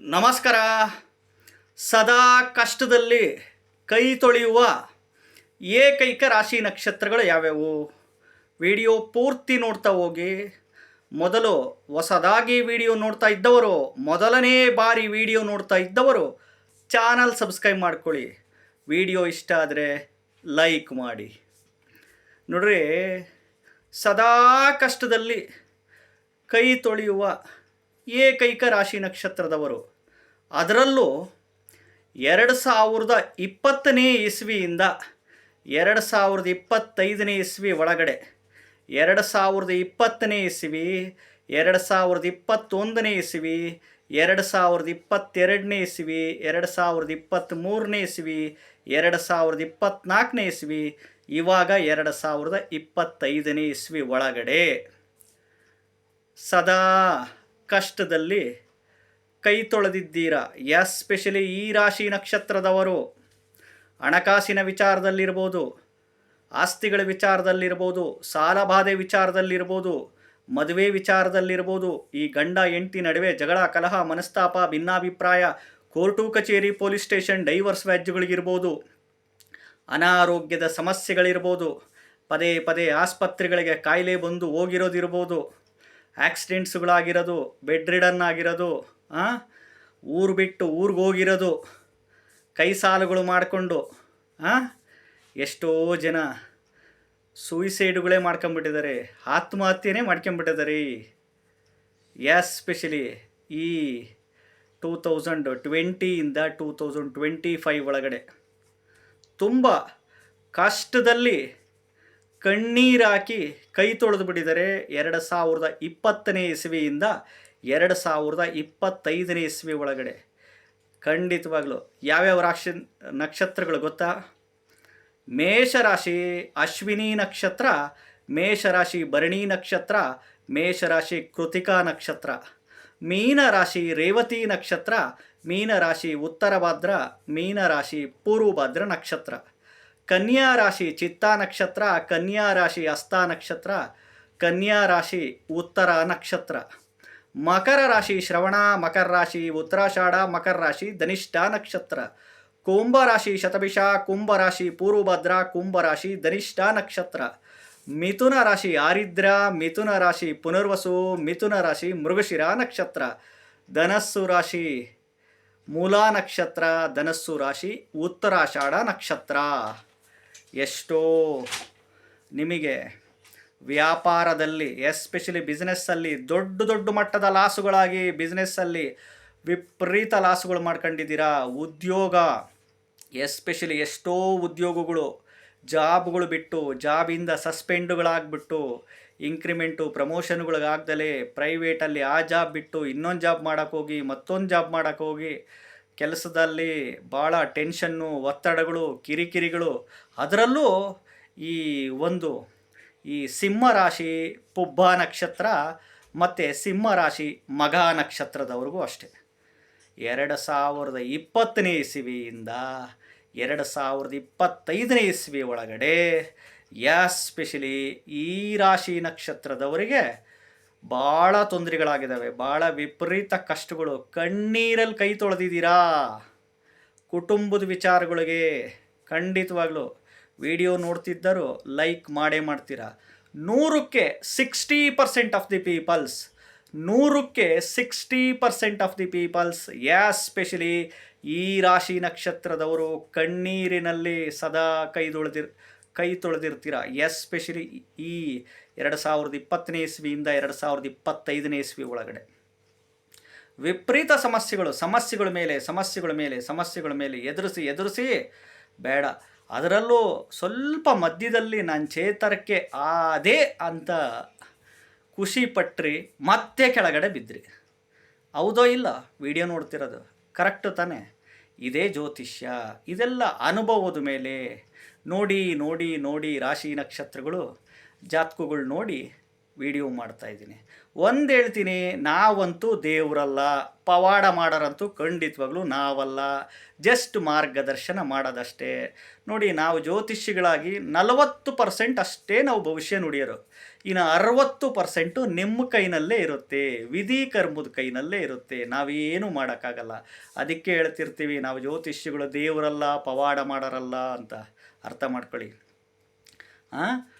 ನಮಸ್ಕಾರ. ಸದಾ ಕಷ್ಟದಲ್ಲಿ ಕೈ ತೊಳೆಯುವ ಏಕೈಕ ರಾಶಿ ನಕ್ಷತ್ರಗಳು ಯಾವ್ಯಾವು? ವಿಡಿಯೋ ಪೂರ್ತಿ ನೋಡ್ತಾ ಹೋಗಿ. ಮೊದಲು ಹೊಸದಾಗಿ ವಿಡಿಯೋ ನೋಡ್ತಾ ಇದ್ದವರು, ಮೊದಲನೇ ಬಾರಿ ವಿಡಿಯೋ ನೋಡ್ತಾ ಇದ್ದವರು ಚಾನಲ್ ಸಬ್ಸ್ಕ್ರೈಬ್ ಮಾಡ್ಕೊಳ್ಳಿ. ವಿಡಿಯೋ ಇಷ್ಟ ಆದರೆ ಲೈಕ್ ಮಾಡಿ. ನೋಡ್ರಿ, ಸದಾ ಕಷ್ಟದಲ್ಲಿ ಕೈ ತೊಳೆಯುವ ಏಕೈಕ ರಾಶಿ ನಕ್ಷತ್ರದವರು. ಅದರಲ್ಲೂ ಎರಡು ಸಾವಿರದ ಇಪ್ಪತ್ತನೇ ಇಸ್ವಿಯಿಂದ ಎರಡು ಸಾವಿರದ ಇಪ್ಪತ್ತೈದನೇ ಇಸ್ವಿ ಒಳಗಡೆ, ಎರಡು ಸಾವಿರದ ಇಪ್ಪತ್ತನೇ ಇಸ್ವಿ, ಎರಡು ಸಾವಿರದ ಇಪ್ಪತ್ತೊಂದನೇ ಇಸ್ವಿ, ಎರಡು ಸಾವಿರದ ಇಪ್ಪತ್ತೆರಡನೇ ಇಸ್ವಿ, ಎರಡು ಸಾವಿರದ ಇಪ್ಪತ್ತ್ಮೂರನೇ ಇಸ್ವಿ, ಎರಡು ಸಾವಿರದ ಇಪ್ಪತ್ತ್ನಾಲ್ಕನೇ ಇಸ್ವಿ, ಇವಾಗ ಎರಡು ಸಾವಿರದ ಇಪ್ಪತ್ತೈದನೇ ಇಸ್ವಿ ಒಳಗಡೆ. ಸದಾ ಕಷ್ಟದಲ್ಲಿ ಕೈ ತೊಳೆದಿದ್ದೀರಾ? ಎಸ್ಪೆಷಲಿ ಈ ರಾಶಿ ನಕ್ಷತ್ರದವರು. ಹಣಕಾಸಿನ ವಿಚಾರದಲ್ಲಿರ್ಬೋದು, ಆಸ್ತಿಗಳ ವಿಚಾರದಲ್ಲಿರ್ಬೋದು, ಸಾಲಬಾಧೆ ವಿಚಾರದಲ್ಲಿರ್ಬೋದು, ಮದುವೆ ವಿಚಾರದಲ್ಲಿರ್ಬೋದು, ಈ ಗಂಡ ಎಂಟಿ ನಡುವೆ ಜಗಳ, ಕಲಹ, ಮನಸ್ತಾಪ, ಭಿನ್ನಾಭಿಪ್ರಾಯ, ಕೋರ್ಟು ಕಚೇರಿ, ಪೊಲೀಸ್ ಸ್ಟೇಷನ್, ಡೈವರ್ಸ್ ವ್ಯಾಜ್ಯಗಳಿಗಿರ್ಬೋದು ಅನಾರೋಗ್ಯದ ಸಮಸ್ಯೆಗಳಿರ್ಬೋದು, ಪದೇ ಪದೇ ಆಸ್ಪತ್ರೆಗಳಿಗೆ ಕಾಯಿಲೆ ಬಂದು ಹೋಗಿರೋದಿರ್ಬೋದು ಆಕ್ಸಿಡೆಂಟ್ಸ್ಗಳಾಗಿರೋದು, ಬೆಡ್ ರಿಡನ್ ಆಗಿರೋದು ಊರು ಬಿಟ್ಟು ಊರಿಗೆ ಹೋಗಿರೋದು, ಕೈ ಸಾಲುಗಳು ಮಾಡಿಕೊಂಡು ಎಷ್ಟೋ ಜನ ಸೂಯಿಸೈಡ್ಗಳೇ ಮಾಡ್ಕೊಂಬಿಟ್ಟಿದ್ದಾರೆ, ಆತ್ಮಹತ್ಯೆನೇ ಮಾಡ್ಕೊಂಬಿಟ್ಟಿದ್ದಾರೆ ಎಸ್ಪೆಷಲಿ ಈ ಟೂ ತೌಸಂಡ್ ಟ್ವೆಂಟಿಯಿಂದ ಟೂ ತೌಸಂಡ್ ಟ್ವೆಂಟಿ ಫೈವ್ ಒಳಗಡೆ. ತುಂಬ ಕಷ್ಟದಲ್ಲಿ ಕಣ್ಣೀರಾಕಿ ಕೈ ತೊಳೆದು ಬಿಟ್ಟಿದ್ದಾರೆ ಎರಡು ಸಾವಿರದ ಇಪ್ಪತ್ತನೇ ಇಸವಿಯಿಂದ ಎರಡು ಸಾವಿರದ ಇಪ್ಪತ್ತೈದನೇ ಇಸ್ವಿ ಒಳಗಡೆ. ಖಂಡಿತವಾಗ್ಲೂ ಯಾವ್ಯಾವ ರಾಶಿ ನಕ್ಷತ್ರಗಳು ಗೊತ್ತಾ? ಮೇಷರಾಶಿ ಅಶ್ವಿನಿ ನಕ್ಷತ್ರ, ಮೇಷರಾಶಿ ಭರಣಿ ನಕ್ಷತ್ರ, ಮೇಷರಾಶಿ ಕೃತಿಕಾ ನಕ್ಷತ್ರ. ಮೀನರಾಶಿ ರೇವತಿ ನಕ್ಷತ್ರ, ಮೀನರಾಶಿ ಉತ್ತರ ಭಾದ್ರ ಮೀನರಾಶಿ ಪೂರ್ವಭಾದ್ರ ನಕ್ಷತ್ರ. ಕನ್ಯಾ ರಾಶಿ, ಚಿತ್ತಾ ನಕ್ಷತ್ರ, ಕನ್ಯಾ ರಾಶಿ, ಅಸ್ತ ನಕ್ಷತ್ರ, ಕನ್ಯಾ ರಾಶಿ, ಉತ್ತರ ನಕ್ಷತ್ರ. ಮಕರ ರಾಶಿ, ಶ್ರವಣ, ಮಕರ ರಾಶಿ, ಉತ್ತರಾಷಾಢ, ಮಕರ ರಾಶಿ, ಧನಿಷ್ಠ ನಕ್ಷತ್ರ. ಕುಂಭ ರಾಶಿ, ಶತಭಿಷ, ಕುಂಭ ರಾಶಿ, ಪೂರ್ವಭದ್ರ, ಕುಂಭ ರಾಶಿ, ಧನಿಷ್ಠ ನಕ್ಷತ್ರ. ಮಿಥುನ ರಾಶಿ, ಆರಿದ್ರ, ಮಿಥುನ ರಾಶಿ, ಪುನರ್ವಸು, ಮಿಥುನ ರಾಶಿ, ಮೃಗಶಿರ ನಕ್ಷತ್ರ. ಧನಸ್ಸು ರಾಶಿ, ಮೂಲಾ ನಕ್ಷತ್ರ, ಧನಸ್ಸು ರಾಶಿ, ಉತ್ತರಾಷಾಢ ನಕ್ಷತ್ರ. ಎಷ್ಟೋ ನಿಮಗೆ ವ್ಯಾಪಾರದಲ್ಲಿ ಎಸ್ಪೆಷಲಿ ಬಿಸ್ನೆಸ್ಸಲ್ಲಿ ದೊಡ್ಡ ದೊಡ್ಡ ಮಟ್ಟದ ಲಾಸುಗಳಾಗಿ ಬಿಸ್ನೆಸ್ಸಲ್ಲಿ ವಿಪರೀತ ಲಾಸುಗಳು ಮಾಡ್ಕೊಂಡಿದ್ದೀರಾ? ಉದ್ಯೋಗ ಎಸ್ಪೆಷಲಿ ಎಷ್ಟೋ ಉದ್ಯೋಗಗಳು, ಜಾಬ್ಗಳು ಬಿಟ್ಟು, ಜಾಬಿಂದ ಸಸ್ಪೆಂಡುಗಳಾಗ್ಬಿಟ್ಟು ಇಂಕ್ರಿಮೆಂಟು ಪ್ರಮೋಷನ್ಗಳಿಗಾಗ್ದಲೇ ಪ್ರೈವೇಟಲ್ಲಿ ಆ ಜಾಬ್ ಬಿಟ್ಟು ಇನ್ನೊಂದು ಜಾಬ್ ಮಾಡೋಕ್ಕೋಗಿ ಮತ್ತೊಂದು ಜಾಬ್ ಮಾಡೋಕ್ಕೋಗಿ ಕೆಲಸದಲ್ಲಿ ಭಾಳ ಟೆನ್ಷನ್ನು, ಒತ್ತಡಗಳು, ಕಿರಿಕಿರಿಗಳು. ಅದರಲ್ಲೂ ಈ ಒಂದು ಈ ಸಿಂಹ ರಾಶಿ, ಪುಬ್ಬ ನಕ್ಷತ್ರ ಮತ್ತು ಸಿಂಹ ರಾಶಿ ಮಗ ನಕ್ಷತ್ರದವ್ರಿಗೂ ಅಷ್ಟೇ. ಎರಡು ಸಾವಿರದ ಇಪ್ಪತ್ತನೇ ಇಸವಿಯಿಂದ ಎರಡು ಸಾವಿರದ ಇಪ್ಪತ್ತೈದನೇ ಇಸವಿ ಒಳಗಡೆ ಎಸ್ಪೆಷಲಿ ಈ ರಾಶಿ ನಕ್ಷತ್ರದವರಿಗೆ ಭಾಳ ತೊಂದರೆಗಳಾಗಿದ್ದಾವೆ ಭಾಳ ವಿಪರೀತ ಕಷ್ಟಗಳು. ಕಣ್ಣೀರಲ್ಲಿ ಕೈ ತೊಳೆದಿದ್ದೀರಾ? ಕುಟುಂಬದ ವಿಚಾರಗಳಿಗೆ ಖಂಡಿತವಾಗ್ಲೂ ವಿಡಿಯೋ ನೋಡ್ತಿದ್ದರು ಲೈಕ್ ಮಾಡೇ ಮಾಡ್ತೀರಾ? ನೂರಕ್ಕೆ sixty percent of the peoples, ನೂರಕ್ಕೆ sixty percent of the peoples especially ಈ ರಾಶಿ ನಕ್ಷತ್ರದವರು ಕಣ್ಣೀರಿನಲ್ಲಿ ಸದಾ ಕೈ ತೊಳೆದಿರ್ ಕೈ ತೊಳೆದಿರ್ತೀರ? ಎಸ್ಪೆಷಲಿ ಈ ಎರಡು ಸಾವಿರದ ಇಪ್ಪತ್ತನೇ ಇಸ್ವಿಯಿಂದ ಎರಡು ಸಾವಿರದ ಇಪ್ಪತ್ತೈದನೇ ಇಸ್ವಿ ಒಳಗಡೆ. ವಿಪರೀತ ಸಮಸ್ಯೆಗಳು, ಸಮಸ್ಯೆಗಳ ಮೇಲೆ ಸಮಸ್ಯೆಗಳ ಮೇಲೆ ಸಮಸ್ಯೆಗಳ ಮೇಲೆ ಎದುರಿಸಿ ಎದುರಿಸಿ ಬೇಡ. ಅದರಲ್ಲೂ ಸ್ವಲ್ಪ ಮಧ್ಯದಲ್ಲಿ ನಾನು ಚೇತರಕ್ಕೆ ಅದೇ ಅಂತ ಖುಷಿ ಪಟ್ರಿ, ಮತ್ತೆ ಕೆಳಗಡೆ ಬಿದ್ದಿರಿ ಹೌದೋ ಇಲ್ಲ? ವಿಡಿಯೋ ನೋಡ್ತಿರೋದು. ಕರೆಕ್ಟ್ ತಾನೇ? ಇದೇ ಜ್ಯೋತಿಷ್ಯ. ಇದೆಲ್ಲ ಅನುಭವದ ಮೇಲೆ ನೋಡಿ ನೋಡಿ ನೋಡಿ ರಾಶಿ ನಕ್ಷತ್ರಗಳು ಜಾತಕಗಳು ನೋಡಿ ವಿಡಿಯೋ ಮಾಡ್ತಾಯಿದ್ದೀನಿ ಒಂದು ಹೇಳ್ತೀನಿ, ನಾವಂತೂ ದೇವರಲ್ಲ. ಪವಾಡ ಮಾಡೋರಂತೂ ಖಂಡಿತವಾಗ್ಲೂ ನಾವಲ್ಲ. ಜಸ್ಟ್ ಮಾರ್ಗದರ್ಶನ ಮಾಡೋದಷ್ಟೇ. ನೋಡಿ, ನಾವು ಜ್ಯೋತಿಷಿಗಳಾಗಿ ನಲವತ್ತು ಪರ್ಸೆಂಟ್ ಅಷ್ಟೇ ನಾವು ಭವಿಷ್ಯ ನುಡಿಯೋರು. ಇನ್ನು ಅರವತ್ತು ಪರ್ಸೆಂಟು ನಿಮ್ಮ ಕೈನಲ್ಲೇ ಇರುತ್ತೆ. ವಿಧಿ ಕರ್ಮದ ಕೈನಲ್ಲೇ ಇರುತ್ತೆ. ನಾವೇನು ಮಾಡೋಕ್ಕಾಗಲ್ಲ. ಅದಕ್ಕೆ ಹೇಳ್ತಿರ್ತೀವಿ, ನಾವು ಜ್ಯೋತಿಷಿಗಳು ದೇವರಲ್ಲ, ಪವಾಡ ಮಾಡೋರಲ್ಲ ಅಂತ. ಅರ್ಥ ಮಾಡ್ಕೊಳ್ಳಿ.